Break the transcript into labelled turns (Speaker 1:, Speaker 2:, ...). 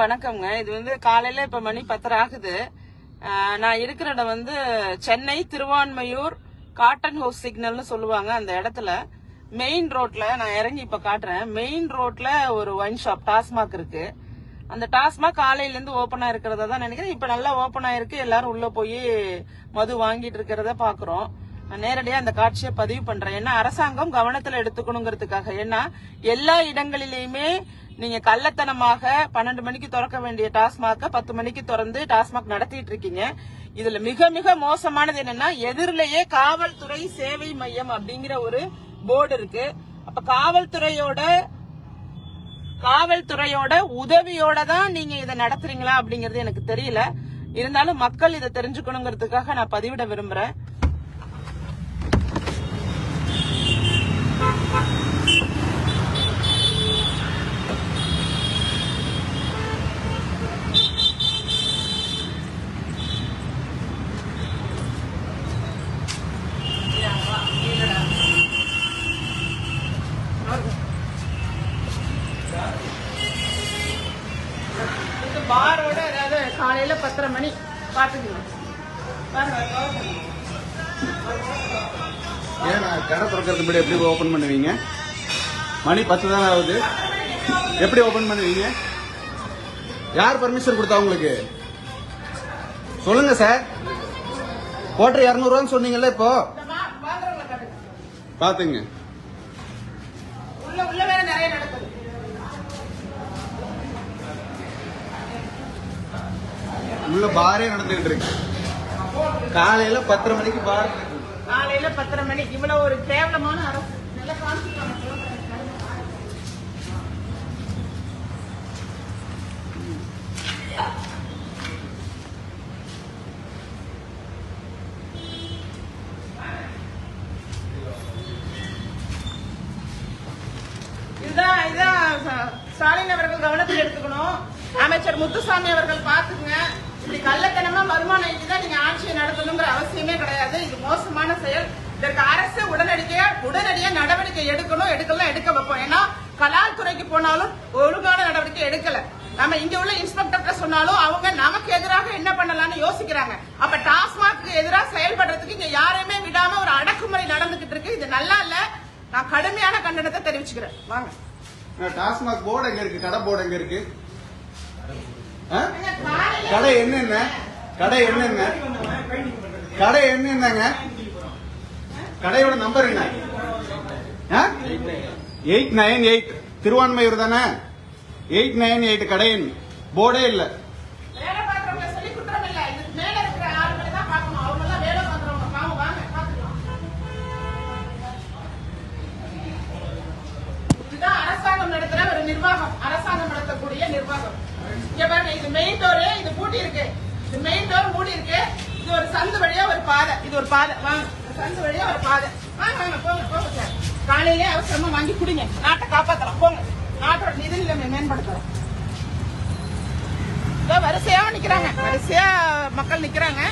Speaker 1: வணக்கம்ங்க. இது வந்து காலையில இப்ப மணி பத்தரை ஆகுது. நான் இருக்கிற இடம் வந்து சென்னை திருவான்மையூர் காட்டன் ஹவுஸ் சிக்னல்னு சொல்லுவாங்க அந்த இடத்துல. மெயின் ரோட்ல நான் இறங்கி இப்ப காட்டுறேன். மெயின் ரோட்ல ஒரு ஒயின் ஷாப் டாஸ்மாக் இருக்கு. அந்த டாஸ்மாக் காலையில இருந்து ஓபனா இருக்கிறதா தான் நினைக்கிறேன். இப்ப நல்லா ஓபன் ஆயிருக்கு. எல்லாரும் உள்ள போய் மது வாங்கிட்டு இருக்கிறத பாக்குறோம். நான் நேரடியா அந்த காட்சியை பதிவு பண்றேன். ஏன்னா அரசாங்கம் கவனத்துல எடுத்துக்கணுங்கிறதுக்காக. ஏன்னா எல்லா இடங்களிலேயுமே நீங்க கள்ளத்தனமாக பன்னெண்டு மணிக்கு திறக்க வேண்டிய டாஸ்மாக பத்து மணிக்கு திறந்து டாஸ்மாக் நடத்திட்டு இருக்கீங்க. இதுல மிக மிக மோசமானது என்னன்னா எதிரிலேயே காவல்துறை சேவை மையம் அப்படிங்கிற ஒரு போர்டு இருக்கு. அப்ப காவல்துறையோட காவல்துறையோட உதவியோட தான் நீங்க இதை நடத்துறீங்களா அப்படிங்கறது எனக்கு தெரியல. இருந்தாலும் மக்கள் இதை தெரிஞ்சுக்கணுங்கிறதுக்காக நான் பதிவிட விரும்புறேன். பாரோட அதாவது காலையில பத்தரை மணி. பாத்துக்கலாம் பாருங்க
Speaker 2: ஏன் கடை திறக்கிறதுக்கு முன்னாடி எப்படி ஓபன் பண்ணுவீங்க? மணி பத்து தானே ஆகுது? எப்படி ஓபன் பண்ணுவீங்க? யார் பர்மிஷன் கொடுத்தா உங்களுக்கு? சொல்லுங்க சார் கோட்டர் இரநூறுவான்னு சொன்னீங்கல்ல இப்போ. பாத்துங்க.
Speaker 1: உள்ள உள்ள வேற நிறைய நடக்குது.
Speaker 2: உள்ள பாரே நடந்துகிட்டு இருக்கு. காலையில பத்தரை மணிக்கு பார்.
Speaker 1: காலையில பத்தரை மணிக்கு இவ்வளவு ஒரு கேவலமான அரசு நல்லா இதுதான் இதுதான் ஸ்டாலின் அவர்கள் கவனத்தில் எடுத்துக்கணும். அமைச்சர் முத்துசாமி அவர்கள் பாத்துங்க இப்படி கள்ளத்தனமா வருமானம் ஈட்டி தான் நீங்க ஆட்சியை நடத்தணுங்கிற அவசியமே கிடையாது. இது மோசமான செயல். இதற்கு அரசு உடனடியா உடனடியா நடவடிக்கை எடுக்கணும் எடுக்கலாம் எடுக்க வைப்போம். ஏன்னா கலால் துறைக்கு போனாலும் ஒழுங்கான நடவடிக்கை எடுக்கல. நம்ம இங்க உள்ள இன்ஸ்பெக்டர் சொன்னாலும் அவங்க நமக்கு எதிராக என்ன பண்ணலாம்னு யோசிக்கிறாங்க. அப்ப டாஸ்மாக் எதிராக செயல்படுறதுக்கு இங்க யாரையுமே விடாம ஒரு அடக்குமுறை நடந்துகிட்டு இருக்கு. இது நல்லா இல்ல. நான் கடுமையான கண்டனத்தை தெரிவிச்சுக்கிறேன். வாங்க.
Speaker 2: நான் டாஸ்மாக் போர்டு எங்க இருக்கு? கடை போர்டு எங்க இருக்கு? கடை என்னென்ன? கடை என்னென்ன? கடை என்னென்னங்க? கடையோட நம்பர் என்ன? எயிட் நைன் எயிட் திருவான்மையூர் தானே? எயிட் நைன் எயிட் கடையின் போர்டே இல்ல.
Speaker 1: நிர்வாகம். அரசாங்கம் நடத்தக்கூடிய நிர்வாகம். இங்க பாருங்க இது மெயின் டோரு இது பூட்டி இருக்கு. இது மெயின் டோர் மூடி இருக்கு. இது ஒரு சந்து வழியா ஒரு பாதை. இது ஒரு பாதை. வாங்க. சந்து வழியா ஒரு பாதை. வாங்க வாங்க போங்க போங்க சார். காலையிலே அவசரமா வாங்கி குடிங்க. நாட்டை காப்பாத்தலாம். போங்க. நாட்டோட நிதி நிலைமை மேம்படுத்தலாம். இதோ வரிசையா நிக்கிறாங்க. வரிசையா மக்கள் நிக்கிறாங்க.